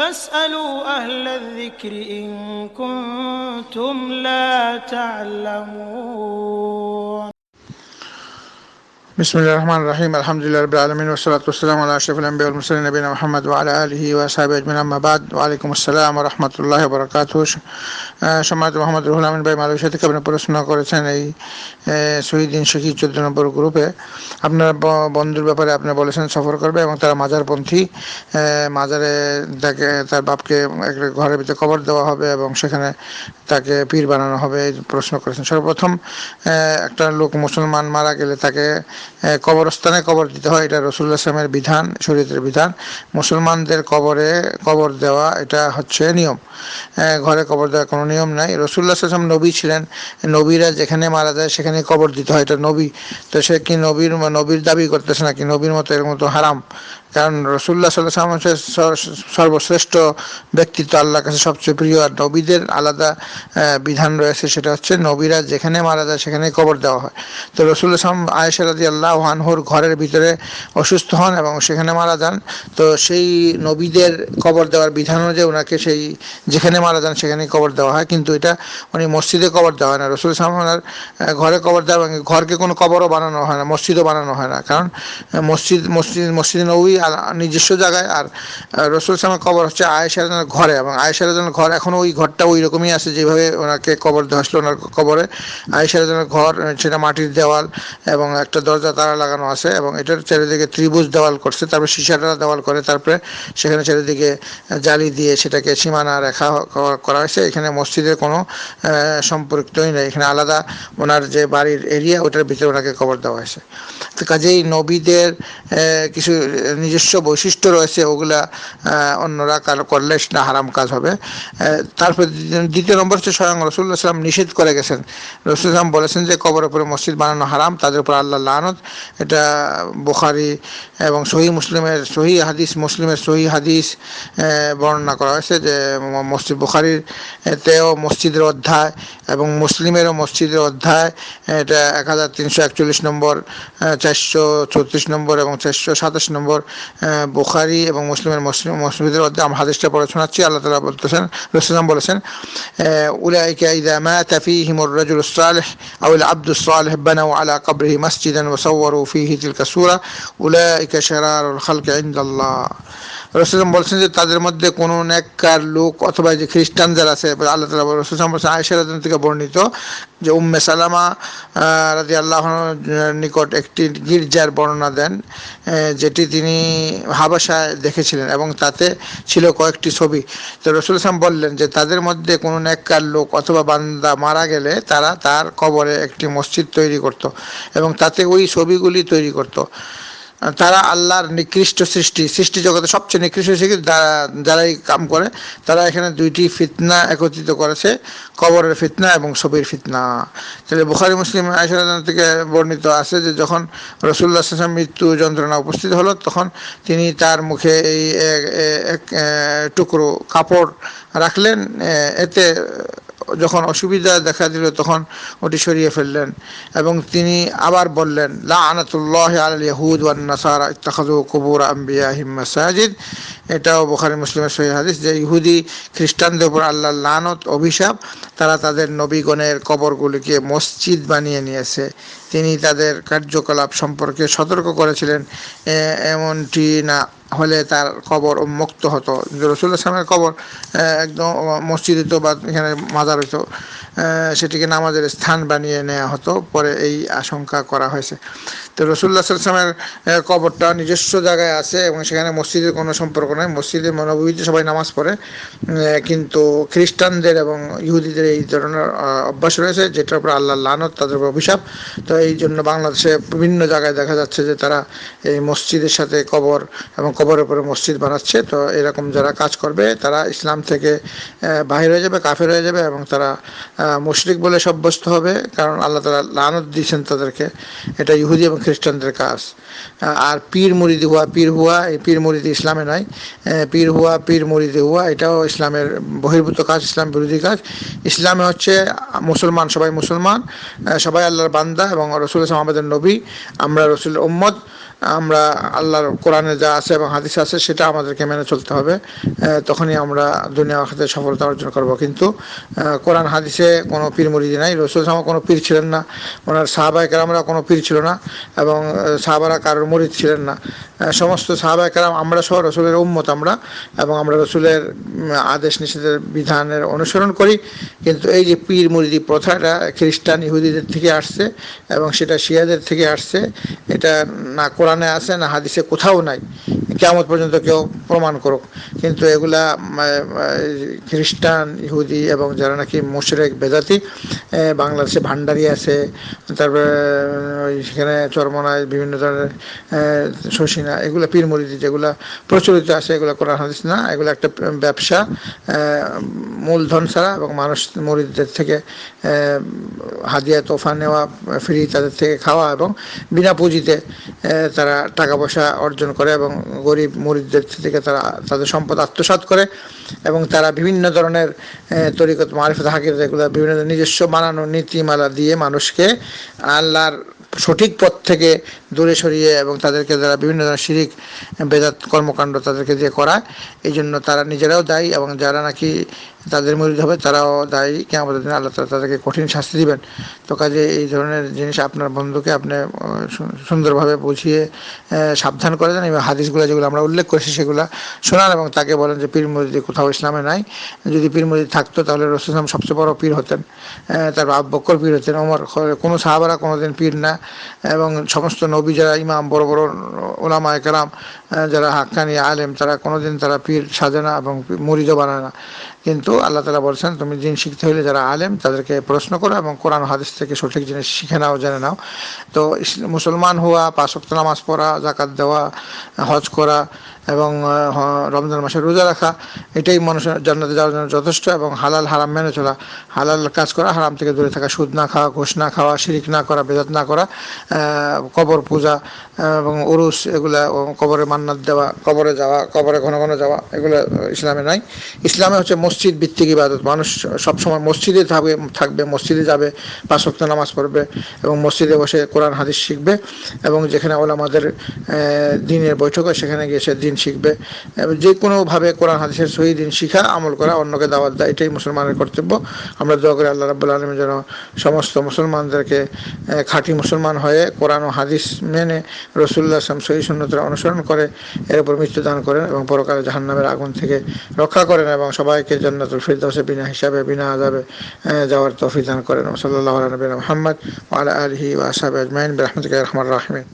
فاسألوا أهل الذكر إن كنتم لا تعلمون. বিসমুল্লাহ রহমান রাহিম আলহামদুলিল্লাহ রব আলমিন ওসলাত ওসালাম আল্লাহ আশরফুল আম্বিউল মুসলিম নবীন মোহাম্মদ ওয়ালা আলহি ওয়াসাহেব আজমিন আহমাবাদ ওয়ালাইকুম আসসালাম রহমতুল্লাহ বরকাত সম্মানিত মোহাম্মদ রুহুল আমিন ভাই, মালয়েশিয়া সাথে আপনি প্রশ্ন করেছেন এই শহীদিন শিখি চোদ্দ নম্বর গ্রুপে আপনার বন্ধুর ব্যাপারে আপনি বলেছেন সফর করবে এবং তারা মাজারপন্থী। মাজারে তাকে, তার বাপকে এক ঘরের ভিতরে কবর দেওয়া হবে এবং সেখানে তাকে পীর বানানো হবে প্রশ্ন করেছেন। সর্বপ্রথম একটা লোক মুসলমান মারা গেলে তাকে কবরস্থানে কবর দিতে হয়। এটা রসুল্লাহ ইসলামের বিধান, শরীয়তের বিধান। মুসলমানদের কবরে কবর দেওয়া এটা হচ্ছে নিয়ম। ঘরে কবর দেওয়ার কোনো নিয়ম নাই। রসুল্লাহ ইসলাম নবী ছিলেন। নবীরা যেখানে মারা যায় সেখানে কবর দিতে হয়। এটা নবী। তো সে কি নবীর নবীর দাবি করতেছে নাকি? নবীর মতো এর মতো হারাম। কারণ রসুল্লাহ সাল্লাহ সর- সর্বশ্রেষ্ঠ ব্যক্তিত্ব আল্লাহর কাছে সবচেয়ে প্রিয় আর নবীদের আলাদা বিধান রয়েছে সেটা হচ্ছে নবীরা যেখানে মারা যায় সেখানে কবর দেওয়া হয়। তো রসুল্লাহ সালাম আয়েশা রাজি আল্লাহ হানহুর ঘরের ভিতরে অসুস্থ হন এবং সেখানে মারা যান। তো সেই নবীদের কবর দেওয়ার বিধান অনুযায়ী ওনাকে সেই যেখানে মারা যান সেখানে কবর দেওয়া হয়। কিন্তু এটা উনি মসজিদে কবর দেওয়া হয় না। রসুল সালাম ওনার ঘরে কবর দেওয়া ঘরকে কোনো কবরও বানানো হয় না, মসজিদও বানানো হয় না। কারণ মসজিদ মসজিদ মসজিদ নবী নিজস্ব জায়গায় আর রসুল সালামের কবর হচ্ছে আয়েশার ঘরে এবং আয়েশার ঘর এখনও ওই ঘরটা ওই রকমই আছে যেভাবে ওনাকে কবর দেওয়া হয়েছিল ওনার কবরে। আয়েশার ঘর সেটা মাটির দেওয়াল এবং একটা দরজা তারা লাগানো আছে এবং এটার চারিদিকে ত্রিভুজ দেওয়াল করছে তারপরে সিসাটা দেওয়াল করে তারপরে সেখানে চারিদিকে জালি দিয়ে সেটাকে সীমানা রেখা করা হয়েছে। এখানে মসজিদের কোনো আহ, সম্পর্কই নেই। এখানে আলাদা ওনার যে বাড়ির এরিয়া ওটার ভিতরে ওনাকে কবর দেওয়া হয়েছে। তো কাজেই নবীদের কিছু নিজস্ব বৈশিষ্ট্য রয়েছে, ওগুলা অন্যরা কারও, করলে সেটা হারাম কাজ হবে। তারপর দ্বিতীয়- নম্বর হচ্ছে স্বয়ং রসুল্লাহ সাল্লাম নিষেধ করে গেছেন। রসুল সাল্লাম বলেছেন যে, কবর উপরে মসজিদ বানানো হারাম, তাদের উপর আল্লাহ লানত। এটা বুখারি এবং সহি মুসলিমের সহি হাদিস, মুসলিমের সহি হাদিস বর্ণনা করা হয়েছে যে মসজিদ বুখারির তেও মসজিদের অধ্যায় এবং মুসলিমেরও মসজিদের অধ্যায় এটা এক হাজার তিনশো একচল্লিশ নম্বর চারশো চৌত্রিশ নম্বর এবং চারশো সাতাশ নম্বর বোখারি এবং মুসলিমের মুসলিম মুসলিমদের মধ্যে আমরা হাদিসটা পড়ে শোনাচ্ছি আল্লাহ তালা বলতেছেন রসুলাম বলেছেন উলাইকা ইদা মাতা ফিহিমুর রাজুল সালেহ আউল আব্দুল সালেহ বানাউ আলা কবরিহি মসজিদান ওয়াসাওয়ারু ফিহি তিলকা সূরা উলাইকা শারারুল খালক ইনদাল্লাহ রসুলাম বলছেন যে তাদের মধ্যে কোনো নেককার লোক অথবা যে খ্রিস্টান যারা আছে, আল্লাহ তালা রসুলাম বলছেন রাদিয়াল্লাহু থেকে বর্ণিত যে উম্মে সালামা রাজি আল্লাহ নিকট একটি গির্জার বর্ণনা দেন যেটি তিনি হাবাসায় দেখেছিলেন এবং তাতে ছিল কয়েকটি ছবি। তো রসুল ইসলাম বললেন যে তাদের মধ্যে কোনো নেককার লোক অথবা বান্দা মারা গেলে তারা তার কবরে একটি মসজিদ তৈরি করত এবং তাতে ওই ছবিগুলি তৈরি করত। তারা আল্লাহর নিকৃষ্ট সৃষ্টি সৃষ্টি জগতে সবচেয়ে নিকৃষ্ট সৃষ্টি যারা- এই কাম করে, তারা এখানে দুইটি ফিতনা একত্রিত করেছে, কবরের ফিতনা এবং ছবির ফিতনা। তাহলে বুখারি, মুসলিম আয়সা থেকে বর্ণিত আছে যে যখন রসুল্লাহ আসলাম মৃত্যু যন্ত্রণা উপস্থিত হলো, তখন তিনি তার মুখে এই এক টুকরো কাপড় রাখলেন এতে যখন অসুবিধা দেখা দিল, তখন ওটি সরিয়ে ফেললেন এবং তিনি আবার বললেন লা আনাতুল্লাহ আল ইয়াহুদ ওয়ান নাসারা, ইত্তাখাযু কুবুর আম্বিয়াহিম মাসাজিদ। এটাও বুখারী, মুসলিমের সহিহ হাদিস যে ইহুদি খ্রিস্টানদের উপর আল্লাহর লানত, অভিশাপ, তারা তাদের নবীগণের কবরগুলিকে মসজিদ বানিয়ে নিয়েছে। তিনি তাদের কার্যকলাপ সম্পর্কে সতর্ক করেছিলেন এমনটি না। হলে তার কবর উন্মুক্ত হতো। রসুল্লাহ সালামের কবর একদম মসজিদ হতো বা এখানে মাজার আহ, সেটিকে নামাজের স্থান বানিয়ে নেওয়া হতো পরে এই আশঙ্কা করা হয়েছে। তো রসুল্লাহ সাল্লামের কবরটা নিজস্ব জায়গায় আছে এবং সেখানে মসজিদের কোনো সম্পর্ক নেই। মসজিদের মনোভূমিতে সবাই নামাজ পড়ে কিন্তু খ্রিস্টানদের এবং ইহুদিদের এই ধরনের অভ্যাস রয়েছে যেটার উপর আল্লাহ লানত তাদের উপর অভিশাপ। তো এই জন্য বাংলাদেশে বিভিন্ন জায়গায় দেখা যাচ্ছে যে তারা এই মসজিদের সাথে কবর এবং কবরের উপরে মসজিদ বানাচ্ছে তো এরকম যারা কাজ করবে তারা ইসলাম থেকে বাহির হয়ে যাবে কাফের হয়ে যাবে এবং তারা মুশরিক বলে সাব্যস্ত হবে কারণ আল্লাহ তালা লানত দিয়েছেন তাদেরকে। এটা ইহুদি এবং খ্রিস্টানদের কাজ। আর পীর মুরিদি হুয়া পীর হুয়া এই পীর মুরিদি ইসলামে আহ, পীর হুয়া পীর মুরিদি হুয়া এটাও ইসলামের বহির্ভূত কাজ ইসলাম বিরোধী কাজ। ইসলামে হচ্ছে মুসলমান সবাই মুসলমান সবাই আল্লাহর বান্দা এবং রসুল আমাদের নবী আমরা রসুল উম্মদ আমরা আল্লাহর কোরআনে যা আছে এবং হাদিস আছে, সেটা আমাদেরকে মেনে চলতে হবে। তখনই আমরা দুনিয়া খাতে সফলতা অর্জন করব। কিন্তু কোরআন, হাদিসে কোনো পীর মরিদি নাই। রসুল সামা কোনো পীর ছিলেন না। ওনার সাহাবাহিকেরামরা কোনো পীর ছিল না এবং সাহাবারা কারোর মরিদ ছিলেন না। সমস্ত সাহাবাহিকেরাম আমরা সহ রসুলের উম্মত আমরা, এবং আমরা রসুলের আদেশ নিষেধের বিধানের অনুসরণ করি। কিন্তু এই যে পীর মুরিদি প্রথাটা খ্রিস্টান ইহুদিদের থেকে আসছে, এবং সেটা শিয়াদের থেকে আসছে, এটা না কোরআনে আছে, না হাদিসে কোথাও নাই। কেমন পর্যন্ত কেউ প্রমাণ করুক। কিন্তু এগুলা খ্রিস্টান, ইহুদি এবং যারা নাকি মুশরেক, বেদাতি বাংলাদেশে ভান্ডারি আছে, তারপরে সেখানে চরমনায় বিভিন্ন ধরনের শশিনা, এগুলো পীর মুরিদি যেগুলো প্রচলিত আছে, এগুলো কোরআন, হাদিস না, এগুলো একটা ব্যবসা মূলধন ছাড়া এবং মানুষ মুরিদদের থেকে হাদিয়া, তোফা নেওয়া, ফ্রি তাদের থেকে খাওয়া এবং বিনা পুঁজিতে তারা টাকা পয়সা অর্জন করে এবং গরিব মরিদদের থেকে তারা, তাদের সম্পদ আত্মসাত করে এবং তারা বিভিন্ন ধরনের তরিকত, মারিফত হাকির এগুলো বিভিন্ন নিজস্ব বানানো নীতিমালা দিয়ে মানুষকে আল্লাহর সঠিক পথ থেকে দূরে সরিয়ে এবং তাদেরকে যারা বিভিন্ন ধরনের শিরিক, বেদাত কর্মকাণ্ড তাদেরকে দিয়ে করায়। এই জন্য তারা নিজেরাও দায়ী এবং যারা নাকি তাদের মরিদ হবে, তারাও দায়ী। কে আমাদের দিন আল্লাহ তালা তাদেরকে কঠিন শাস্তি দিবেন। তো কাজে এই ধরনের জিনিস আপনার বন্ধুকে আপনি সুন্দরভাবে বুঝিয়ে সাবধান করে দেন। এবং হাদিসগুলো যেগুলো আমরা উল্লেখ করেছি সেগুলো শোনান এবং তাকে বলেন যে, পীর মরিদি কোথাও ইসলামে নাই। যদি পীর মরিদি থাকতো তাহলে রসুলাম সবচেয়ে বড় পীর হতেন। তারপর আব্বকর পীর হতেন, ওমর কোনো সাহাবারা কোনোদিন পীর না। এবং সমস্ত নবী যারা ইমাম, বড় বড় ওলামা একরাম যারা হাক্কানি, আলেম, তারা কোনোদিন তারা পীর সাজে না এবং মরিদও বানায় না। কিন্তু আল্লাহ তালা বলছেন, তুমি জিন শিখতে হলে যারা আলেম, তাদেরকে প্রশ্ন করো এবং কোরআন হাদিস থেকে সঠিক জিনিস শিখে নাও, জেনে নাও। তো মুসলমান হওয়া পাঁচক্ত নামাজ পড়া জাকাত দেওয়া, হজ করা এবং রমজান মাসে রোজা রাখা, এটাই মানুষের জান্নাতে যাওয়ার জন্য যথেষ্ট এবং হালাল, হারাম মেনে চলা। হালাল কাজ করা, হারাম থেকে দূরে থাকা, সুদ না খাওয়া, ঘোষ না খাওয়া, শিরিক না করা, বেদাত না করা কবর পূজা, এবং উরুস এগুলা কবরে মান্নাত দেওয়া, কবরে যাওয়া, কবরে ঘন ঘন যাওয়া, এগুলো ইসলামে নাই। ইসলামে হচ্ছে মসজিদ ভিত্তিক ইবাদত। মানুষ সবসময় মসজিদে থাকবে থাকবে, মসজিদে যাবে, পাঁচ ওয়াক্ত নামাজ পড়বে, এবং মসজিদে বসে কোরআন, হাদিস শিখবে, এবং যেখানে ওলামাদের দিনের বৈঠক হয়, সেখানে গিয়ে সে দিন শিখবে। যে কোনোভাবে কোরআন, হাদিসের সহি দিন শিখা, আমল করা, অন্যকে দাওয়াত দেয় এটাই মুসলমানের কর্তব্য। আমরা দোয়া করি আল্লাহ রাবুল আলমী যেন সমস্ত মুসলমানদেরকে খাঁটি মুসলমান হয়ে কোরআন ও হাদিস মেনে রসুল্লাহ আসলাম সহি সুন্নতরা অনুসরণ করে, এর উপর মৃত্যু দান করেন এবং পরকালে জাহান্নামের আগুন থেকে রক্ষা করেন এবং সবাইকে জান্নাতুল ফিরদাউসে বিনা হিসাবে, বিনা আজাবে যাওয়ার তফিদান করেন। সাল্লাহ নবীন মোহাম্মদ আলা আলহি ওয়াসাব আজমাইন। রহমতুল্লাহ রহমান রাহমিন।